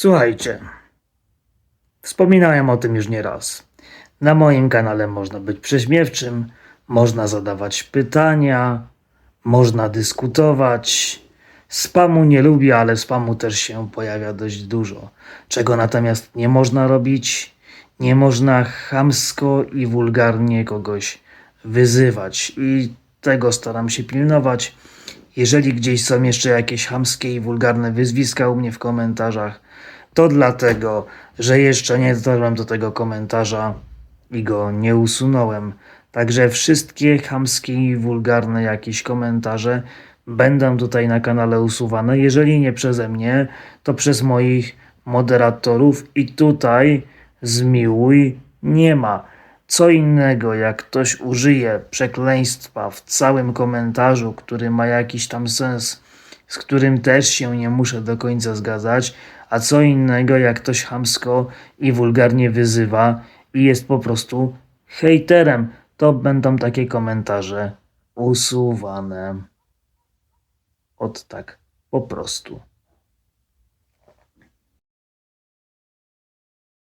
Słuchajcie, wspominałem o tym już nie raz. Na moim kanale można być prześmiewczym, można zadawać pytania, można dyskutować. Spamu nie lubię, ale spamu też się pojawia dość dużo. Czego natomiast nie można robić, nie można chamsko i wulgarnie kogoś wyzywać. I tego staram się pilnować. Jeżeli gdzieś są jeszcze jakieś chamskie i wulgarne wyzwiska u mnie w komentarzach, to dlatego, że jeszcze nie dotarłem do tego komentarza i go nie usunąłem. Także wszystkie chamskie i wulgarne jakieś komentarze będą tutaj na kanale usuwane. Jeżeli nie przeze mnie, to przez moich moderatorów i tutaj zmiłuj nie ma. Co innego, jak ktoś użyje przekleństwa w całym komentarzu, który ma jakiś tam sens, z którym też się nie muszę do końca zgadzać, a co innego, jak ktoś chamsko i wulgarnie wyzywa i jest po prostu hejterem, to będą takie komentarze usuwane. Od tak, po prostu.